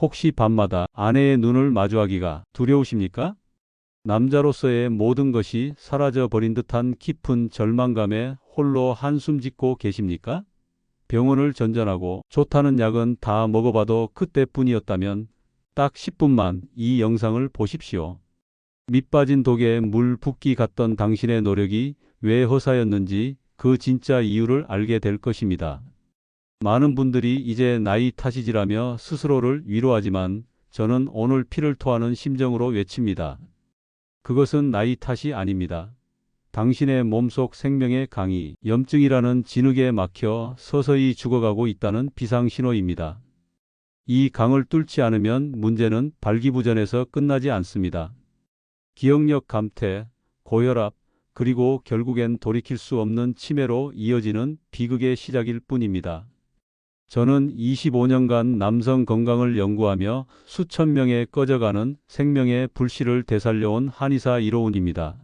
혹시 밤마다 아내의 눈을 마주하기가 두려우십니까? 남자로서의 모든 것이 사라져 버린 듯한 깊은 절망감에 홀로 한숨 짓고 계십니까? 병원을 전전하고 좋다는 약은 다 먹어봐도 그때뿐이었다면 딱 10분만 이 영상을 보십시오. 밑빠진 독에 물 붓기 같던 당신의 노력이 왜 허사였는지 그 진짜 이유를 알게 될 것입니다. 많은 분들이 이제 나이 탓이지라며 스스로를 위로하지만 저는 오늘 피를 토하는 심정으로 외칩니다. 그것은 나이 탓이 아닙니다. 당신의 몸속 생명의 강이 염증이라는 진흙에 막혀 서서히 죽어가고 있다는 비상신호입니다. 이 강을 뚫지 않으면 문제는 발기부전에서 끝나지 않습니다. 기억력 감퇴, 고혈압, 그리고 결국엔 돌이킬 수 없는 치매로 이어지는 비극의 시작일 뿐입니다. 저는 25년간 남성 건강을 연구하며 수천 명의 꺼져가는 생명의 불씨를 되살려온 한의사 이로운입니다.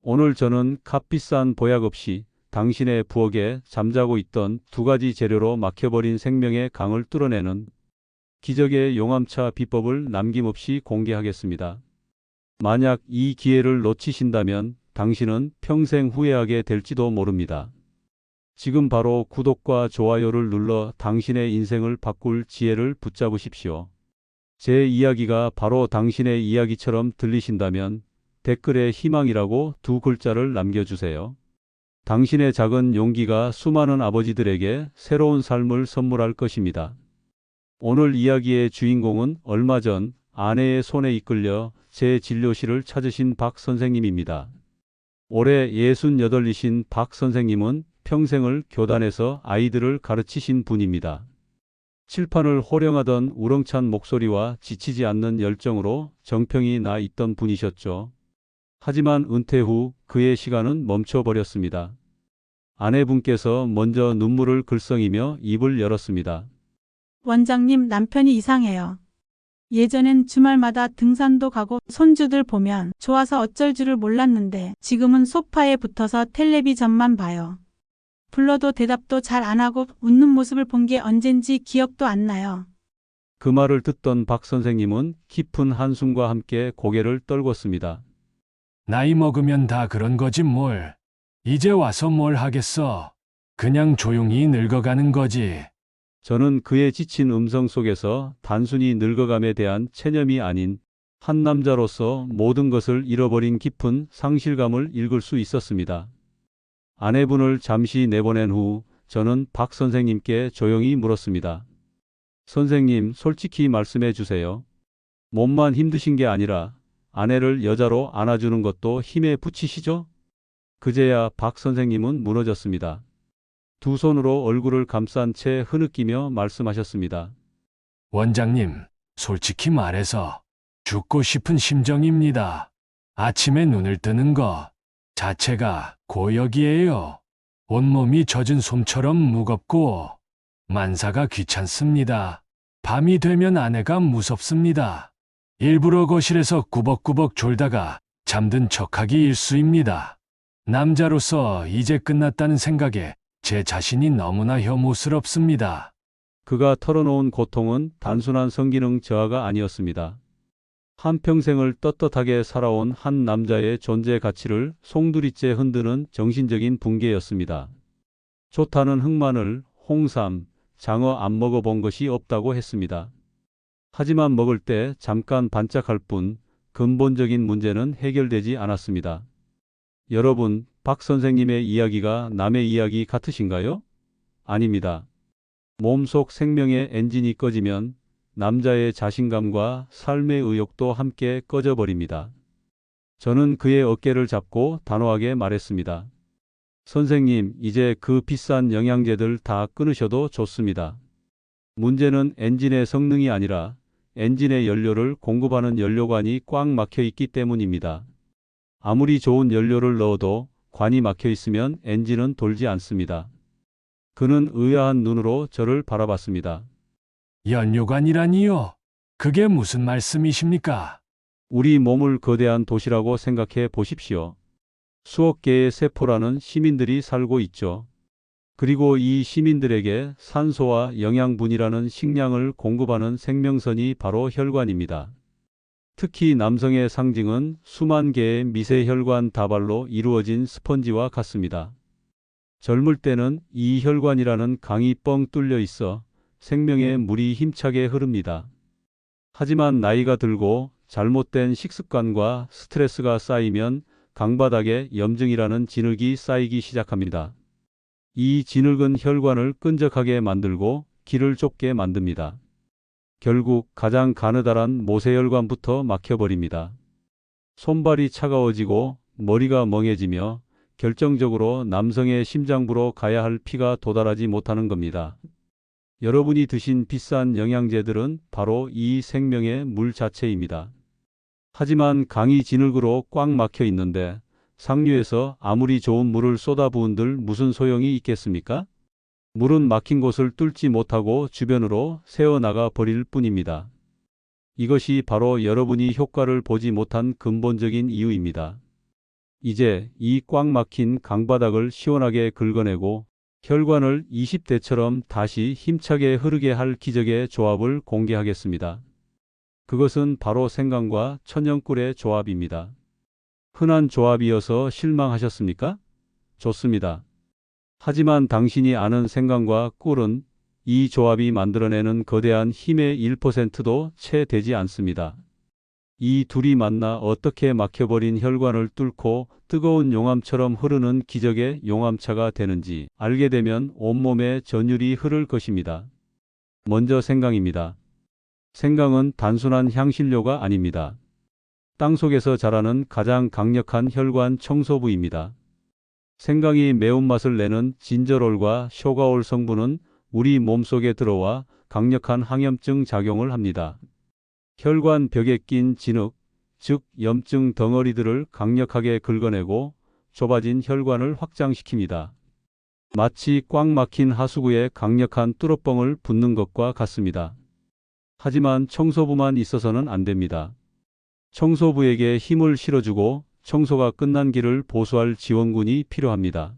오늘 저는 값비싼 보약 없이 당신의 부엌에 잠자고 있던 두 가지 재료로 막혀버린 생명의 강을 뚫어내는 기적의 용암차 비법을 남김없이 공개하겠습니다. 만약 이 기회를 놓치신다면 당신은 평생 후회하게 될지도 모릅니다. 지금 바로 구독과 좋아요를 눌러 당신의 인생을 바꿀 지혜를 붙잡으십시오. 제 이야기가 바로 당신의 이야기처럼 들리신다면 댓글에 희망이라고 두 글자를 남겨주세요. 당신의 작은 용기가 수많은 아버지들에게 새로운 삶을 선물할 것입니다. 오늘 이야기의 주인공은 얼마 전 아내의 손에 이끌려 제 진료실을 찾으신 박 선생님입니다. 올해 68이신 박 선생님은 평생을 교단에서 아이들을 가르치신 분입니다. 칠판을 호령하던 우렁찬 목소리와 지치지 않는 열정으로 정평이 나 있던 분이셨죠. 하지만 은퇴 후 그의 시간은 멈춰버렸습니다. 아내분께서 먼저 눈물을 글썽이며 입을 열었습니다. 원장님 남편이 이상해요. 예전엔 주말마다 등산도 가고 손주들 보면 좋아서 어쩔 줄을 몰랐는데 지금은 소파에 붙어서 텔레비전만 봐요. 불러도 대답도 잘 안 하고 웃는 모습을 본 게 언젠지 기억도 안 나요. 그 말을 듣던 박 선생님은 깊은 한숨과 함께 고개를 떨궜습니다. 나이 먹으면 다 그런 거지 뭘. 이제 와서 뭘 하겠어. 그냥 조용히 늙어가는 거지. 저는 그의 지친 음성 속에서 단순히 늙어감에 대한 체념이 아닌 한 남자로서 모든 것을 잃어버린 깊은 상실감을 읽을 수 있었습니다. 아내분을 잠시 내보낸 후 저는 박 선생님께 조용히 물었습니다. 선생님, 솔직히 말씀해 주세요. 몸만 힘드신 게 아니라 아내를 여자로 안아주는 것도 힘에 부치시죠? 그제야 박 선생님은 무너졌습니다. 두 손으로 얼굴을 감싼 채 흐느끼며 말씀하셨습니다. 원장님, 솔직히 말해서 죽고 싶은 심정입니다. 아침에 눈을 뜨는 것 자체가 고역이에요. 온몸이 젖은 솜처럼 무겁고 만사가 귀찮습니다. 밤이 되면 아내가 무섭습니다. 일부러 거실에서 꾸벅꾸벅 졸다가 잠든 척하기 일수입니다. 남자로서 이제 끝났다는 생각에 제 자신이 너무나 혐오스럽습니다. 그가 털어놓은 고통은 단순한 성기능 저하가 아니었습니다. 한평생을 떳떳하게 살아온 한 남자의 존재 가치를 송두리째 흔드는 정신적인 붕괴였습니다. 좋다는 흑마늘, 홍삼, 장어 안 먹어본 것이 없다고 했습니다. 하지만 먹을 때 잠깐 반짝할 뿐 근본적인 문제는 해결되지 않았습니다. 여러분, 박 선생님의 이야기가 남의 이야기 같으신가요? 아닙니다. 몸속 생명의 엔진이 꺼지면 남자의 자신감과 삶의 의욕도 함께 꺼져버립니다. 저는 그의 어깨를 잡고 단호하게 말했습니다. 선생님, 이제 그 비싼 영양제들 다 끊으셔도 좋습니다. 문제는 엔진의 성능이 아니라 엔진의 연료를 공급하는 연료관이 꽉 막혀 있기 때문입니다. 아무리 좋은 연료를 넣어도 관이 막혀 있으면 엔진은 돌지 않습니다. 그는 의아한 눈으로 저를 바라봤습니다. 연료관이라니요? 그게 무슨 말씀이십니까? 우리 몸을 거대한 도시라고 생각해 보십시오. 수억 개의 세포라는 시민들이 살고 있죠. 그리고 이 시민들에게 산소와 영양분이라는 식량을 공급하는 생명선이 바로 혈관입니다. 특히 남성의 상징은 수만 개의 미세 혈관 다발로 이루어진 스펀지와 같습니다. 젊을 때는 이 혈관이라는 강이 뻥 뚫려 있어 생명의 물이 힘차게 흐릅니다. 하지만 나이가 들고 잘못된 식습관과 스트레스가 쌓이면 강바닥에 염증이라는 진흙이 쌓이기 시작합니다. 이 진흙은 혈관을 끈적하게 만들고 길을 좁게 만듭니다. 결국 가장 가느다란 모세혈관부터 막혀버립니다. 손발이 차가워지고 머리가 멍해지며 결정적으로 남성의 심장부로 가야 할 피가 도달하지 못하는 겁니다. 여러분이 드신 비싼 영양제들은 바로 이 생명의 물 자체입니다. 하지만 강이 진흙으로 꽉 막혀 있는데 상류에서 아무리 좋은 물을 쏟아부은들 무슨 소용이 있겠습니까? 물은 막힌 곳을 뚫지 못하고 주변으로 새어나가 버릴 뿐입니다. 이것이 바로 여러분이 효과를 보지 못한 근본적인 이유입니다. 이제 이 꽉 막힌 강바닥을 시원하게 긁어내고 혈관을 20대처럼 다시 힘차게 흐르게 할 기적의 조합을 공개하겠습니다. 그것은 바로 생강과 천연꿀의 조합입니다. 흔한 조합이어서 실망하셨습니까? 좋습니다. 하지만 당신이 아는 생강과 꿀은 이 조합이 만들어내는 거대한 힘의 1%도 채 되지 않습니다. 이 둘이 만나 어떻게 막혀버린 혈관을 뚫고 뜨거운 용암처럼 흐르는 기적의 용암차가 되는지 알게 되면 온몸에 전율이 흐를 것입니다. 먼저 생강입니다. 생강은 단순한 향신료가 아닙니다. 땅 속에서 자라는 가장 강력한 혈관 청소부입니다. 생강이 매운맛을 내는 진저롤과 쇼가올 성분은 우리 몸속에 들어와 강력한 항염증 작용을 합니다. 혈관 벽에 낀 진흙, 즉 염증 덩어리들을 강력하게 긁어내고 좁아진 혈관을 확장시킵니다. 마치 꽉 막힌 하수구에 강력한 뚫어뻥을 붓는 것과 같습니다. 하지만 청소부만 있어서는 안 됩니다. 청소부에게 힘을 실어주고 청소가 끝난 길을 보수할 지원군이 필요합니다.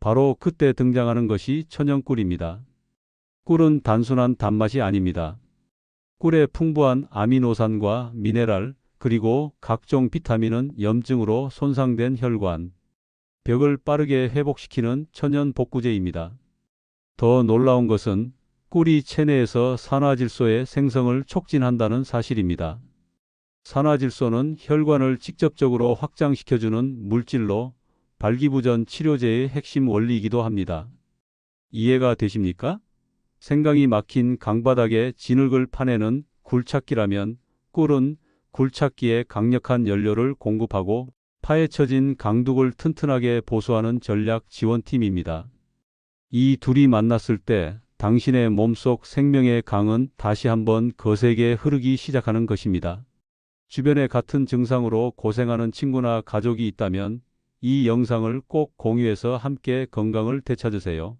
바로 그때 등장하는 것이 천연꿀입니다. 꿀은 단순한 단맛이 아닙니다. 꿀의 풍부한 아미노산과 미네랄 그리고 각종 비타민은 염증으로 손상된 혈관, 벽을 빠르게 회복시키는 천연 복구제입니다. 더 놀라운 것은 꿀이 체내에서 산화질소의 생성을 촉진한다는 사실입니다. 산화질소는 혈관을 직접적으로 확장시켜주는 물질로 발기부전 치료제의 핵심 원리이기도 합니다. 이해가 되십니까? 생강이 막힌 강바닥에 진흙을 파내는 굴착기라면 꿀은 굴착기에 강력한 연료를 공급하고 파헤쳐진 강둑을 튼튼하게 보수하는 전략 지원팀입니다. 이 둘이 만났을 때 당신의 몸속 생명의 강은 다시 한번 거세게 흐르기 시작하는 것입니다. 주변에 같은 증상으로 고생하는 친구나 가족이 있다면 이 영상을 꼭 공유해서 함께 건강을 되찾으세요.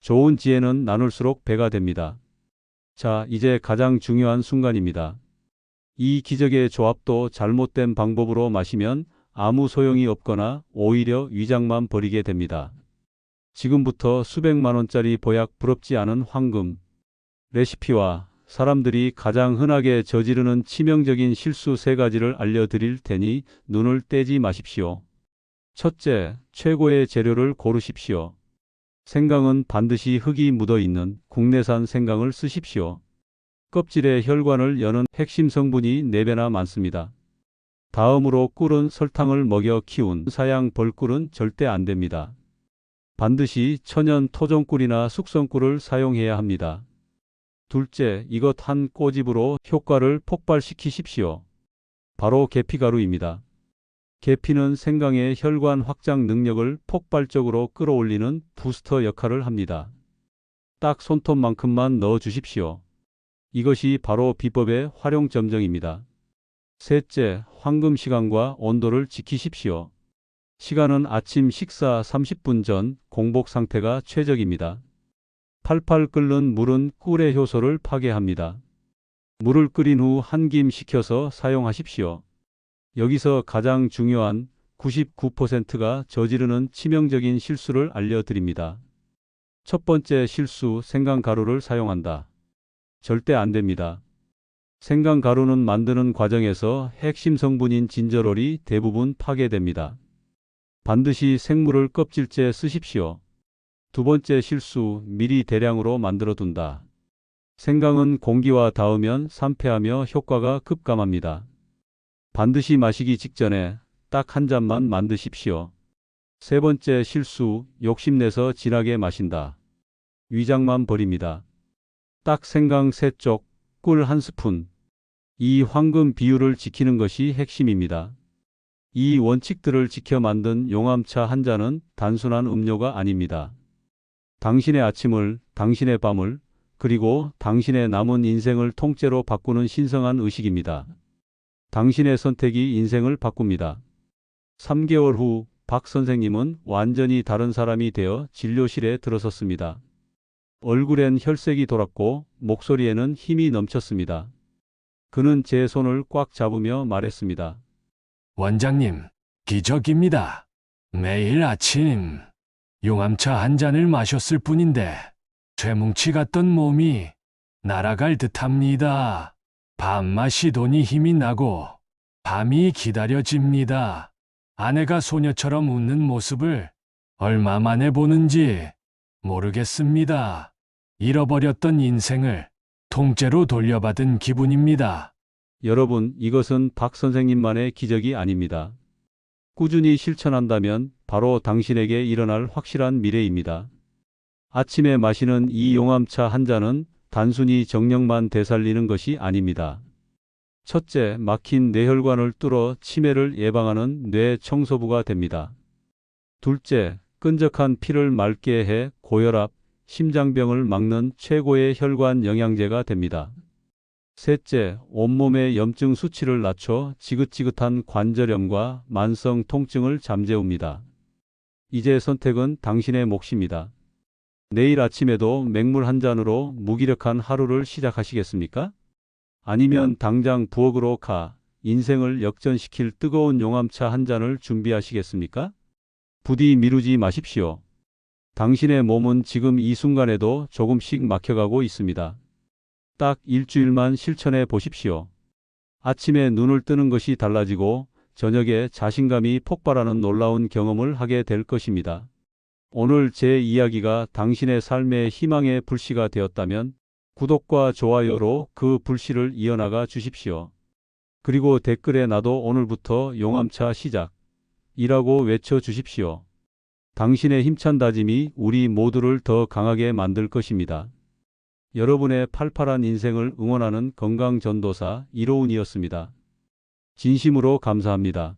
좋은 지혜는 나눌수록 배가 됩니다. 자, 이제 가장 중요한 순간입니다. 이 기적의 조합도 잘못된 방법으로 마시면 아무 소용이 없거나 오히려 위장만 버리게 됩니다. 지금부터 수백만 원짜리 보약 부럽지 않은 황금 레시피와 사람들이 가장 흔하게 저지르는 치명적인 실수 세 가지를 알려드릴 테니 눈을 떼지 마십시오. 첫째, 최고의 재료를 고르십시오. 생강은 반드시 흙이 묻어 있는 국내산 생강을 쓰십시오. 껍질에 혈관을 여는 핵심 성분이 4배나 많습니다. 다음으로 꿀은 설탕을 먹여 키운 사양 벌꿀은 절대 안 됩니다. 반드시 천연 토종꿀이나 숙성꿀을 사용해야 합니다. 둘째, 이것 한 꼬집으로 효과를 폭발시키십시오. 바로 계피가루입니다. 계피는 생강의 혈관 확장 능력을 폭발적으로 끌어올리는 부스터 역할을 합니다. 딱 손톱만큼만 넣어 주십시오. 이것이 바로 비법의 활용 점정입니다. 셋째, 황금 시간과 온도를 지키십시오. 시간은 아침 식사 30분 전 공복 상태가 최적입니다. 팔팔 끓는 물은 꿀의 효소를 파괴합니다. 물을 끓인 후 한 김 식혀서 사용하십시오. 여기서 가장 중요한 99%가 저지르는 치명적인 실수를 알려드립니다. 첫 번째 실수 생강 가루를 사용한다. 절대 안 됩니다. 생강 가루는 만드는 과정에서 핵심 성분인 진저롤이 대부분 파괴됩니다. 반드시 생물을 껍질째 쓰십시오. 두 번째 실수 미리 대량으로 만들어 둔다. 생강은 공기와 닿으면 산패하며 효과가 급감합니다. 반드시 마시기 직전에 딱 한 잔만 만드십시오. 세 번째 실수, 욕심내서 진하게 마신다. 위장만 버립니다. 딱 생강 세 쪽, 꿀 한 스푼. 이 황금 비율을 지키는 것이 핵심입니다. 이 원칙들을 지켜 만든 용암차 한 잔은 단순한 음료가 아닙니다. 당신의 아침을, 당신의 밤을, 그리고 당신의 남은 인생을 통째로 바꾸는 신성한 의식입니다. 당신의 선택이 인생을 바꿉니다. 3개월 후 박 선생님은 완전히 다른 사람이 되어 진료실에 들어섰습니다. 얼굴엔 혈색이 돌았고 목소리에는 힘이 넘쳤습니다. 그는 제 손을 꽉 잡으며 말했습니다. 원장님, 기적입니다. 매일 아침 용암차 한 잔을 마셨을 뿐인데 죄뭉치 같던 몸이 날아갈 듯합니다. 밥맛이 도니 힘이 나고 밤이 기다려집니다. 아내가 소녀처럼 웃는 모습을 얼마 만에 보는지 모르겠습니다. 잃어버렸던 인생을 통째로 돌려받은 기분입니다. 여러분, 이것은 박 선생님만의 기적이 아닙니다. 꾸준히 실천한다면 바로 당신에게 일어날 확실한 미래입니다. 아침에 마시는 이 용암차 한 잔은 단순히 정력만 되살리는 것이 아닙니다. 첫째, 막힌 뇌혈관을 뚫어 치매를 예방하는 뇌 청소부가 됩니다. 둘째, 끈적한 피를 맑게 해 고혈압, 심장병을 막는 최고의 혈관 영양제가 됩니다. 셋째, 온몸의 염증 수치를 낮춰 지긋지긋한 관절염과 만성 통증을 잠재웁니다. 이제 선택은 당신의 몫입니다. 내일 아침에도 맹물 한 잔으로 무기력한 하루를 시작하시겠습니까? 아니면 당장 부엌으로 가 인생을 역전시킬 뜨거운 용암차 한 잔을 준비하시겠습니까? 부디 미루지 마십시오. 당신의 몸은 지금 이 순간에도 조금씩 막혀가고 있습니다. 딱 일주일만 실천해 보십시오. 아침에 눈을 뜨는 것이 달라지고 저녁에 자신감이 폭발하는 놀라운 경험을 하게 될 것입니다. 오늘 제 이야기가 당신의 삶의 희망의 불씨가 되었다면 구독과 좋아요로 그 불씨를 이어나가 주십시오. 그리고 댓글에 나도 오늘부터 용암차 시작 이라고 외쳐 주십시오. 당신의 힘찬 다짐이 우리 모두를 더 강하게 만들 것입니다. 여러분의 팔팔한 인생을 응원하는 건강 전도사 이로운이었습니다. 진심으로 감사합니다.